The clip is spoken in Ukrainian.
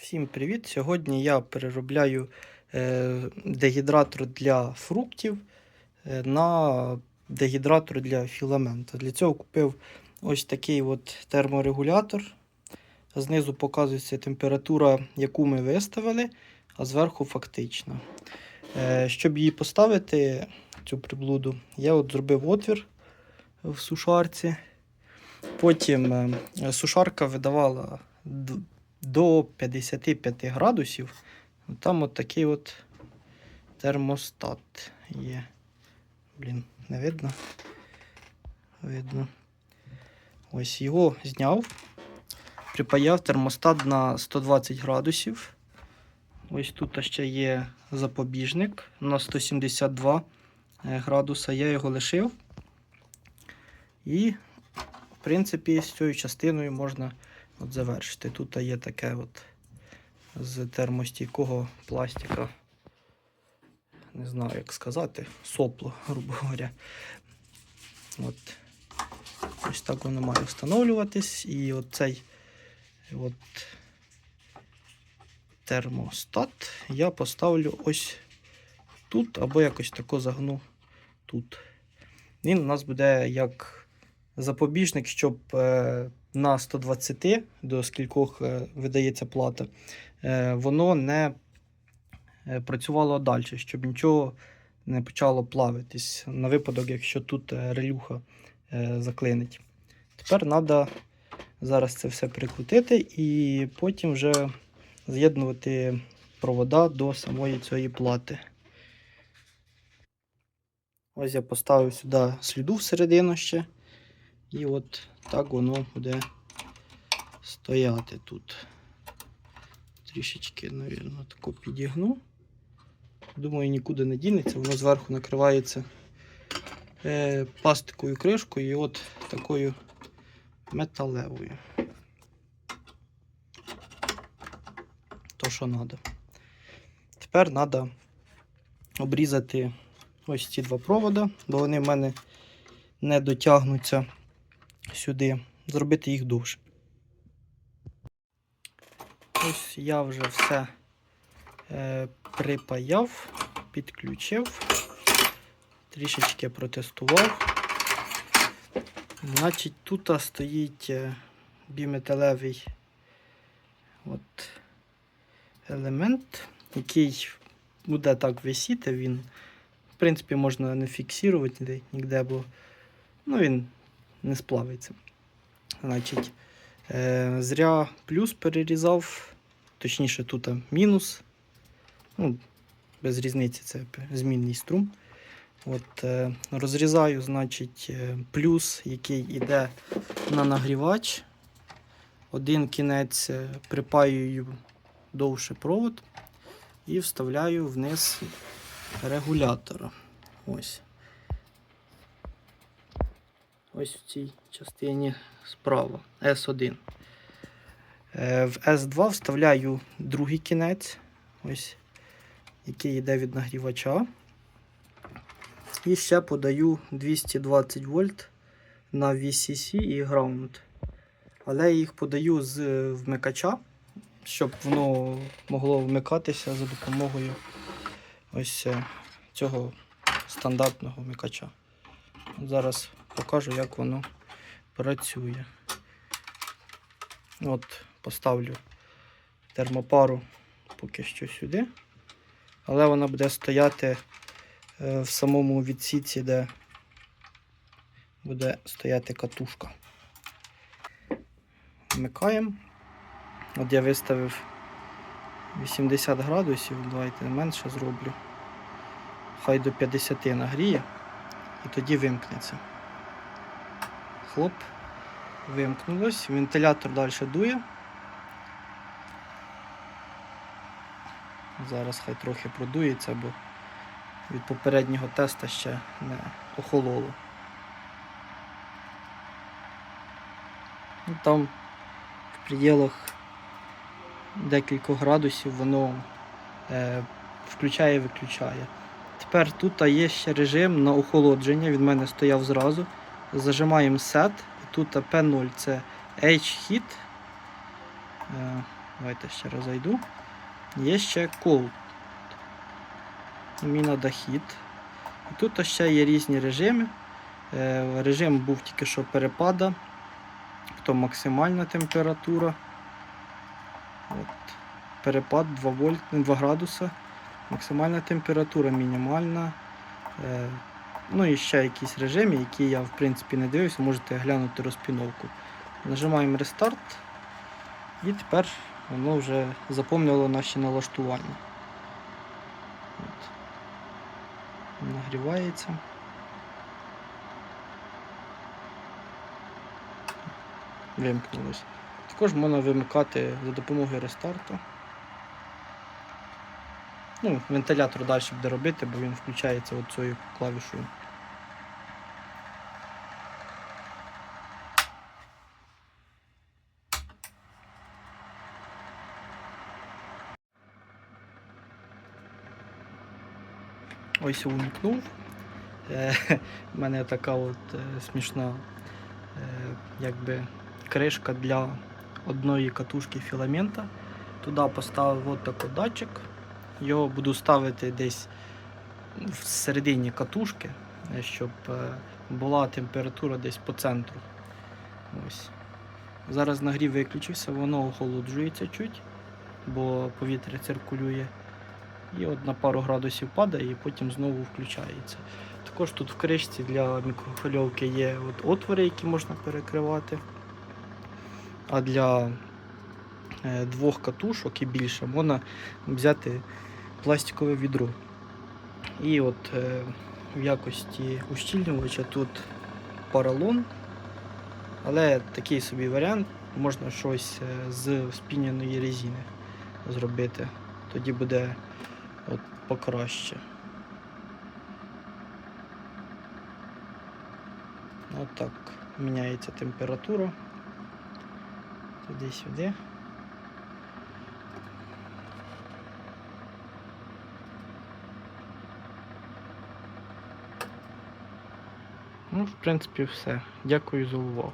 Всім привіт! Сьогодні я переробляю е, дегідратор для фруктів е, на дегідратор для філамента. Для цього купив ось такий от терморегулятор. Знизу показується температура, яку ми виставили, а зверху фактична. Е, щоб її поставити, цю приблуду, я от зробив отвір в сушарці. Потім сушарка видавала до 55 градусів. Там от такий от термостат є. Блін, не видно? Видно. Ось його зняв. Припаяв термостат на 120 градусів. Ось тут ще є запобіжник на 172 е, градуса. Я його лишив. І, в принципі, з цією частиною можна от завершити. Тут є таке от з термостійкого пластика. Не знаю, як сказати, сопло, грубо говоря. От. Ось так воно має встановлюватись. І оцей от термостат я поставлю ось тут, або якось тако загну тут. Він у нас буде як запобіжник, щоб е, на 120 до скількох е, видається плата, е, воно не е, працювало далі, щоб нічого не почало плавитись на випадок, якщо тут релюха заклинить. Тепер треба зараз це все прикрутити і потім вже з'єднувати провода до самої цієї плати. Ось я поставив сюди сліду всередину ще. І от так воно буде стояти тут. Трішечки, мабуть, тако підігну. Думаю, нікуди не дінеться, воно зверху накривається е, пластиковою кришкою і от такою металевою. То, що треба. Тепер треба обрізати ось ці два провода, бо вони в мене не дотягнуться сюди, зробити їх довше. Ось я вже все е, припаяв, підключив, трішечки протестував. Значить, тут стоїть е, біметалевий от елемент, який буде так висіти. Він, в принципі, можна не фіксувати ніде, бо ну, він не сплавиться. Значить, е, зря плюс перерізав, точніше, тут мінус. Ну, без різниці це змінний струм. От, е, розрізаю, значить, е, плюс, який йде на нагрівач. Один кінець е, припаюю довше провод і вставляю вниз регулятора. Ось. Ось в цій частині справа S1. Е, В S2 вставляю другий кінець, ось, який йде від нагрівача. І ще подаю 220 вольт на VCC і Ground. Але я їх подаю з вмикача, щоб воно могло вмикатися за допомогою ось е, цього стандартного вмикача. Зараз покажу, як воно працює. От, поставлю термопару поки що сюди, але вона буде стояти е, в самому відсіці, де буде стояти катушка. Вмикаємо. От я виставив 80 градусів, давайте менше зроблю. Хай до 50 нагріє і тоді вимкнеться. Хлоп, вимкнулось, вентилятор далі дує. Зараз хай трохи продується, бо від попереднього теста ще не охололо. Ну, Там в пределах декількох градусів воно е, включає і виключає. Тепер тут є ще режим на охолодження, він в мене стояв зразу. Зажимаємо set, тут P0 це H-Heat. Е, Давайте ще раз зайду. Є ще cold. Міна дохід. І тут ще є різні режими. Е, Режим був тільки що перепада, то максимальна температура. От. Перепад 2, вольт, 2 градуса. Максимальна температура, мінімальна. Ну і ще якісь режими, які я в принципі не дивився, можете глянути розпіновку. Нажимаємо рестарт. І тепер воно вже заповнило наші налаштування. От. Нагрівається. Вимкнулося. Також можна вимикати за допомогою рестарту. Ну, вентилятор далі буде робити, бо він включається цією клавішою. Ось увімкнув. Е, У мене така от е, смішна е, якби кришка для одної катушки філамента. Туди поставив от такий датчик. Його буду ставити десь в середині катушки, е, щоб е, була температура десь по центру. Ось. Зараз нагрів виключився, воно охолоджується чуть, бо повітря циркулює. І от на пару градусів падає і потім знову включається. Також тут в кришці для мікрохвильовки є от отвори, які можна перекривати. А для е, двох катушок і більше можна взяти пластикове відро. І от е, в якості ущільнювача тут поролон, але такий собі варіант, можна щось е, з спіненої резини зробити. Тоді буде от покраще. От міняється температура. Туди-сюди. Ну, в принципі, все. Дякую за увагу.